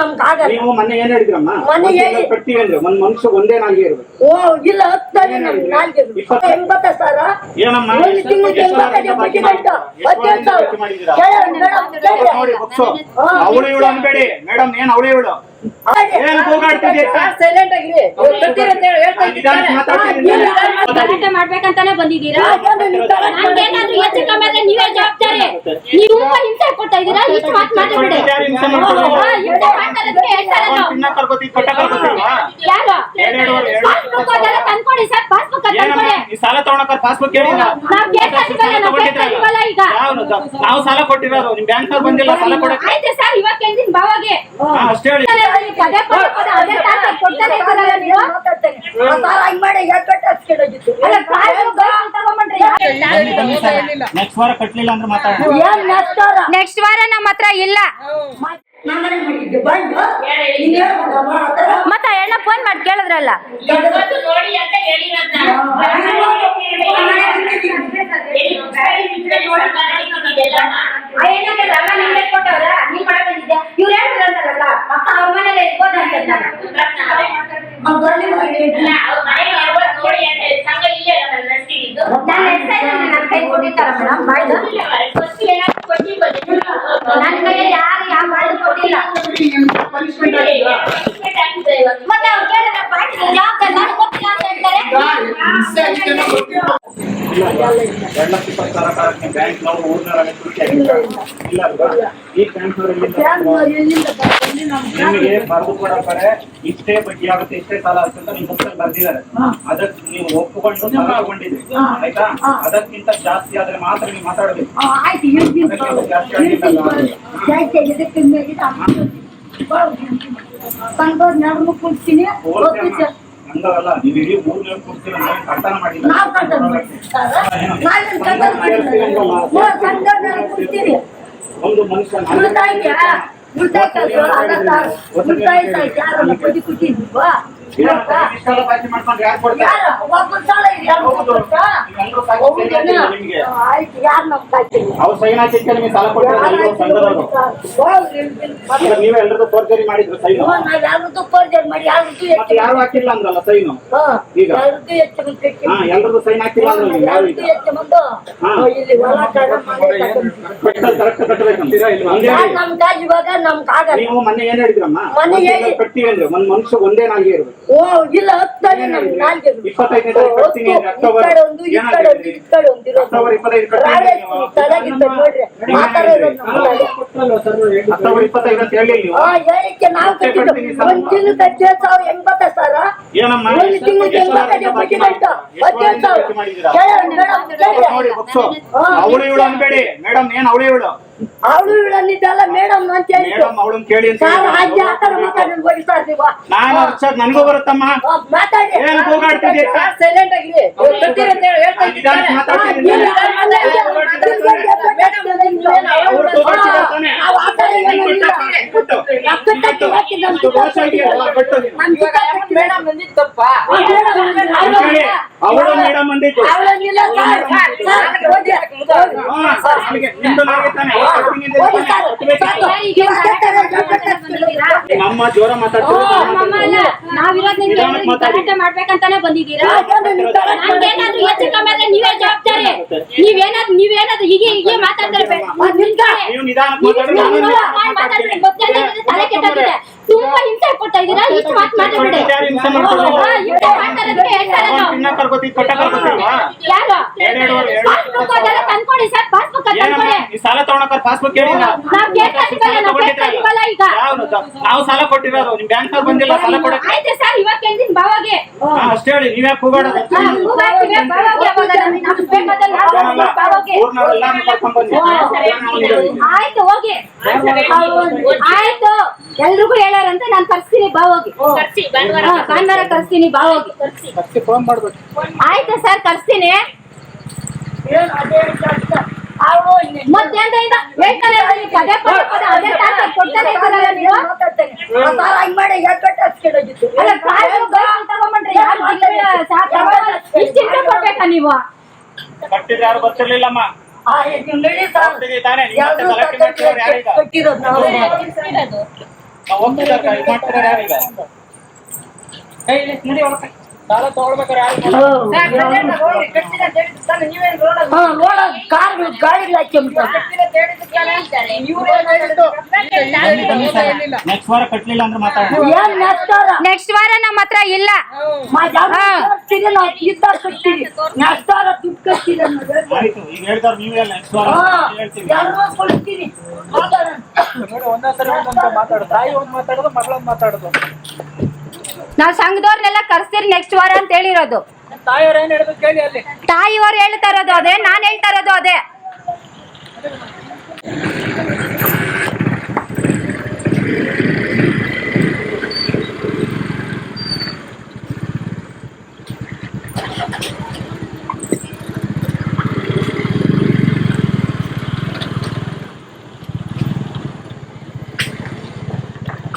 ನಮ್ಗೆ ಆಗಲ್ಲ. ನೀವು ಮೊನ್ನೆ ಏನ್ ಹೇಳಿದ್ರಮ್ಮ? ಮೊನ್ನೆ ಒಂದ್ ಹೇಳಿ- ತಿಂಗಳು ಕಟ್ತೀವಿ ಅಂದ್ರೆ ಒಂದ್ ಮನುಷ್ಯ ಒಂದೇ ನಾಲ್ಗೆ ಇರ್ಬೇಕು. ಓ ಇಲ್ಲ ಹತ್ತನೇ ನಮ್ಗೆ ನಾಲ್ಕು ಇಪ್ಪತ್ತು. ಎಂಬತ್ತ ಸರ ಏನಮ್ಮ? ಒಂದು ತಿಂಗಳಿಗೆ ಎಷ್ಟು ಎಂಬತ್ತೈದು ಎಷ್ಟು ಬಡ್ಡಿ ಬಾಕಿ ಗಂಟು ಹದಿನೇಳು ಸಾವಿರ? ಎಷ್ಟು ಮಾಡಿದ್ದೀರಾ? ಕೇಳಿ ಮೇಡಮ್ ಕೇಳಿ. ನೋಡಿ ಬುಕ್ಸು. ಹಾ, ಅವಳು ಇವಳು ಅನ್ಬೇಡಿ. ಮೇಡಮ್ ಏನ್ ಅವಳು ಇವಳು? ಹಾಗೆ. ಏನ್ ಕೂಗಾಡ್ತಿದ್ದೀರಾ ಸೈಲೆಂಟ್ ಆಗಿರಿ ಇವ್ರು ಕಟ್ಟಿರೋ ಅಂತ ನಿಧಾನಕ್ಕೆ. ಗಲಾಟೆ ಮಾಡ್ಬೇಕಂತಾನೆ ಬಂದಿದ್ದೀರಾ? ನೀವು ಕಮ್ಮಿ ಆದ್ರೆ ನೀವೇ ಜವಾಬ್ದಾರಿ. ನೀವು ಹಿಂಸೆ ಕೊಡ್ತಾ ಇದ್ದೀರಾ? ಇಷ್ಟು ಮಾತು ಮಾತಾಡಬೇಡಿ. ತಂದ್ಕೊಡಿ ಸರ್ ಪಾಸ್ಬುಕ್ ತಂದ್ಕೊಡಿ. ಸಾಲ ತಗೊಂಡ್ರೆ ಪಾಸ್ಬುಕ್ ಕೇಳಿ ನಾವ್ ಕೇಳ್ತಾ ಇದೀವಲ್ಲ, ನಾವ್ ನಾವು ಸಾಲ ಕೊಟ್ಟಿರೋದು. ನಿಮ್ ಬ್ಯಾಂಕ್ ಬಂದಿಲ್ಲ ಸಾಲ ಕೊಡಕ್ಕೆ. ಆಯ್ತು ಸರ್ ಇವಾಗ ಕೇಳ್ತೀನಿ ಬಾವಾಗೆ ಹಾ, ಅಷ್ಟೇ ಹೇಳಿ. ಪದೇ ಪದೇ ಪದೇ ಅದೇ ತಾತ ಕೊಡ್ತಾನೆ ಇದ್ದೀರಲ್ಲ ನೀವು? ಮಾತಾಡ್ತೇನೆ. ಆ ಸಾಲ ಹಂಗ್ ಮಾಡಿ ಯಾಕೆ ಕಟ್ಟಿ ಹಚ್ಕೊಳ್ಳೋದಿತ್ತು ಅಲ್ಲ ಪಾಸ್ಬುಕ್ ತಗೊಂಬಂಡ್ರಿ ನೆಕ್ಸ್ಟ್ ವಾರ ಕಟ್ಲಿಲ್ಲ ಅಂದ್ರೆ ಮಾತಾಡೋಣ ಏನ್ ನಷ್ಟರ ನೆಕ್ಸ್ಟ್ ವಾರ ನಮ್ಮ ಹತ್ರ ಇಲ್ಲ? ಮತ್ತ ಅಣ್ಣ ಫೋನ್ ಮಾಡಿ ಕೇಳಿದ್ರಲ್ಲ. ನೋಡಿ ಅಂತ ಹೇಳಿರೋದ್ನ. ಮತ್ತೆ ಅವ್ರು ಕೇಳಿದ್ರೆ ಬಾಯ್ದು ಜವಾಬ್ದಾರಿ ಎರಡು ಲಕ್ಷ ಇಪ್ಪತ್ತು ಕಾಲಕ್ಕೆ ಬ್ಯಾಂಕ್ ನಾವು ಇಲ್ಲ ಈ ಬ್ಯಾಂಕ್ ಬ್ಯಾಂಗ್ಳೂರ್ ಎಲ್ಲಿಂದ ಬಂದು ನಿಮಗೆ ಬರೆದು ಕೊಡೋ ಕಡೆ ಇಷ್ಟೇ ಬಡ್ಡಿ ಆಗುತ್ತೆ ಇಷ್ಟೇ ಸಾಲ ಆಗುತ್ತೆ ಅಂತ ನಿಮ್ ಬುಕ್ಸಲ್ಲಿ ಬರ್ದಿದ್ದಾರೆ ಅದಕ್ಕೆ ನೀವು ಒಪ್ಪಿಕೊಂಡು ಸಾಲ ತಗೊಂಡಿದ್ರಿ ಆಯ್ತಾ ಅದಕ್ಕಿಂತ ಜಾಸ್ತಿ ಆದ್ರೆ ಮಾತ್ರ ನೀವು ಮಾತಾಡಬೇಕು ಜಾಸ್ತಿ ಆಗಿಲ್ಲ. ಹಂಗಲ್ಲ ನೀವು ಇಡೀ ಊರ್ನಲ್ಲಿ ಕೂರ್ತೀರ ನಾವು ಕಳ್ತನ ಮಾಡಿಲ್ಲ. ನಾವು ಕಳ್ತನ ಮಾಡ್ತೀವಿ ಸರ್. ನಾವೇನ್ ಕಳ್ತನ ಮಾಡಿಲ್ಲ. ನಾವು ಸಂಘದ ಕೊಡ್ತೀನಿ ಒಂದು ಮನುಷ್ಯ ಉಳಿತಾಯ ಉಳಿತಾಯ ಕೆಲಸ ಅಲ್ಲ ಸರ್ ಉಳಿತಾಯ ಸರ್ ಯಾರನ್ನ ಕೊಟ್ಟಿದ್ವಾ ಅವ್ರು ಸೈನ್ ಹಾಕಿಕ್ಕೆ ನಿಮಗೆ ಸಾಲ ಕೊಡ್ತಾರೆ ನೀವೇ ಎಲ್ಲರದ್ದು ಫೋರ್ಜರಿ ಮಾಡಿದ್ರು ಸೈನು. ಮತ್ತೆ ಯಾರು ಹಾಕಿಲ್ಲ ಅಂದ್ರಲ್ಲ ಸೈನು? ಈಗ? ಹಾ ಎಲ್ಲರದ್ದು ಸೈನ್ ಹಾಕಿಲ್ಲ ಅಂದ್ರೆ ನೀವು ಯಾರು ಈಗ? ಕರೆಕ್ಟ್ ಕಟ್ಟಬೇಕಂತೀರಾ ಮೊನ್ನೆ ಏನ್ ಹೇಳಿದ್ರಮ್ಮ? ಕಟ್ತೀವಿ ಅಂದ್ರೆ ಒಂದ್ ಮನುಷ್ಯ ಒಂದೇ ನಾಲ್ಗೆ ಇರ್ಬೇಕು. ಓ ಇಲ್ಲ ಹತ್ತನೇ ನಮ್ಗೆ ನಾಲ್ಗೆ ಒಂದು ಈ ಕಡೆ ಒಂದು ಈ ಕಡೆ ಒಂದು ಇರೋದು. ತಲೆಗಿಂತ ನೋಡ್ರಿ. ನೀವು. ಕಟ್ಟಿದ್ದು. ಒಂದ್ ತಿಂಗ್ಳು ಸಾವಿರ ಒಂದು ತಿಂಗಳಿಗೆ ಅವಳು ಇವಳು ಅನ್ಬೇಡಿ. ಮೇಡಮ್ ಏನ್ ಅವಳು ಇವಳು? ಅವಳು ಇವಳನ್ನಿದ್ದಲ್ಲ ಮೇಡಮ್ ಅಂತ ಹೇಳಿ ಅವಳನ್ನ ಕೇಳಿ ಸರ್. ಹಾಗೆ ಮಾತಾಡಿ ನಾನು ಅರ್ಚಕ್ ನನಗೂ ಬರುತ್ತಮ್ಮ. ಮಾತಾಡಿ. ಏನ್ ಸೈಲೆಂಟ್ ಆಗಿರಿ ಇವ್ರು ಅಂತ ಹೇಳಿ ಹೇಳ್ತಾ ನಿಧಾನಕ್ಕೆ ಇದ್ದಾರೆ. ಮಾತಾಡ್ತಿದ್ದೀನಿ ಅವ್ರು ಕೂಗಾಡ್ತಿದ್ದಾರೆ ತಾನೇ? ನಾವು ಆ ಥರ ಏನೂ ಇಲ್ಲ. ಕೊಟ್ಟು. ರೊಕ್ಕ ಕಟ್ಟಿ ಇದು ಮೋಸ ಇದೆಯಲ್ಲ, ಕೊಟ್ಟು. ನೀವು. ಇವಾಗ ಅಮ್ಮನ್ ಮೇಡಮ್ ಬಂದಿದ್ದು. ತಪ್ಪಾ ಹೇಳಿ, ಅವಳು ಮೇಡಮ್ ಅಂದಿತ್ತು ಅವಳನ್ನಿಲ್ಲ. ಸರ್ ಸರ್ ಹೋಗಿ. ಹಾ, ಸರ್, ನನಗೆ ನಿಮ್ದು ನಾಳೆ ತಾನೇ? ಕಟ್ಟಿಂಗ್ ಇದೆ ಹೋಗಿ? ಸರ್. ಕಟ್ಬೇಕು. ನಮ್ಮ ಜೋರ ಮಾತಾಡ್ತೀವಿ ಮಾಡ್ಬೇಕಂತಾನೆ ಬಂದಿದ್ದೀರಾ? ನನ್ಗೇನಾದ್ರೂ ಹೆಚ್ಚು ಕಮ್ಮಿ ಆದ್ರೆ ನೀವೇ ಜವಾಬ್ದಾರಿ. ನೀವೇನಾದ್ರು ನೀವೇನಾದ್ರು ಹೀಗೆ ಹೀಗೆ ಮಾತಾಡ್ತಾರೆ ತಲೆ ಕೆಟ್ಟೋಗಿದೆ. ತುಂಬಾ ಹಿಂಸೆ ಕೊಡ್ತಾ ಇದ್ದೀರಾ? ಇಷ್ಟು ಮಾತು ಮಾತಾಡ್ಬಿಡಿ. ಯಾರು. ಪಾಸ್ಬುಕ್ ಅದೆಲ್ಲ ತಂದ್ಕೊಡಿ ಸರ್ ಪಾಸ್ಬುಕ್ ತಂದ್ಕೊಡಿ. ಸಾಲ ತಗೊಳಕ ಪಾಸ್ಬುಕ್ ನಾವು ಕೇಳ್ತಾ ಇದೀವಲ್ಲ, ನಾವ್ ಕೇಳ್ತಾ ಇದೀವಲ್ಲ ಈಗ. ನಾವು ಸಾಲ ಕೊಟ್ಟಿರೋದು ನಿಮ್ ಬ್ಯಾಂಕ್ ಬಂದಿಲ್ಲ ಸಾಲ ಕೊಡಕ್ಕೆ. ಆಯ್ತು ಸರ್ ಇವಾಗ ಕೇಳ್ತೀನಿ ಬಾವಾಗೆ ಅಷ್ಟೇ ಹೇಳಿ ನೀವೇ ಕೂಗಾಡೋದು? ಆಯ್ತು ಹೋಗಿ. ಆಯ್ತು. ಎಲ್ರಿಗೂ ಹೇಳಾರಂತೆ ನಾನು ಕರ್ಸ್ತೀನಿ ಬಾ ಹೋಗಿ. ಕರ್ಸಿ, ಭಾನುವಾರ ಹಾ, ಭಾನುವಾರ ಕರ್ಸ್ತೀನಿ ಬಾ ಹೋಗಿ. ಆಯ್ತಾ ಸರ್ ಕರ್ಸ್ತೀನಿ. ಏನು ಅದೇ ಕೆಲಸ ಪದೇ ಪದೇ ಪದೇ ಅದೇ ತಾನೇ ಕೊಡ್ತಾನೆ ಇದ್ದೀರಲ್ಲ ನೀವು? ಮಾತಾಡ್ತೇನೆ. ಆ ಹಂಗ್ ಮಾಡಿ ಅಲ್ಲ ತಗೊಂಬಂದ್ರೆ ಯಾರು ಸಾಕು? ಇಷ್ಟು ಕೊಡ್ಬೇಕಾ ನೀವು? ಕಟ್ಟಿದ್ರೆ ಯಾರು ಬರ್ತಿರ್ಲಿಲ್ಲಮ್ಮ. ಆ, ಇದು ನಡಿ ಸರ್. ಹೋಗ್ತಿದ್ದೀವಿ ತಾನೇ? ನಿಮ್ಮ ಮತ್ತೆ ಯಾರ್ದೋ ಗಲಾಟೆ ಮಾಡ್ತಿರೋರು ಯಾರೀಗ? ಕಟ್ಟಿರೋದು ನಾವು? ನಾವು ಹೋಗ್ತಿದ್ದ ಇದು ಮಾಡ್ತಾರೆ ಯಾರೀಗ ಏ, ಇಲ್ಲಿ ನಡಿ ಒಳಗೆ. ಸಾಲ ಕಾರ್ ಗಾಡಿ? ನೆಕ್ಸ್ಟ್ ವಾರ ಕಟ್ಲಿಲ್ಲ ಅಂದ್ರೆ ಮಾತಾಡೋಣ ಏನ್ ನೆಸ್ತಾರ ನೆಕ್ಸ್ಟ್ ವಾರ ನಮ್ಮ ಹತ್ರ ಇಲ್ಲ. ದುಡ್ಡು ಕಟ್ತೀರಿ ಈಗ ನೀವೇ ನೆಕ್ಸ್ಟ್ ವಾರ. ಕೊಡ್ತೀರಿ ಮಾತಾಡೋಣ. ಮಾತಾಡೋದು ತಾಯಿ ಒಂದ್ ಮಾತಾಡೋದು ಮಗಳೊಂದ್ ಮಾತಾಡೋದು. ನಾವ್ ಸಂಘದವ್ರನ್ನೆಲ್ಲ ಕರ್ಸ್ತೀರಿ ನೆಕ್ಸ್ಟ್ ವಾರ ಅಂತ ಹೇಳಿರೋದು. ತಾಯಿಯವರು ಹೇಳ್ತಾ ಇರೋದು ಅದೇ, ನಾನ್ ಹೇಳ್ತಾ ಇರೋದು ಅದೇ.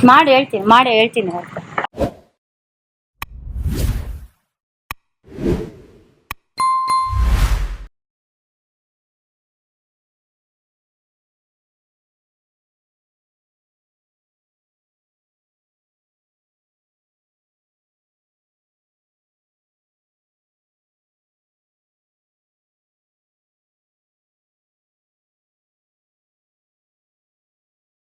ಮಾಡಿ ಹೇಳ್ತೀನಿ ಮಾಡಿ ಹೇಳ್ತೀನಿ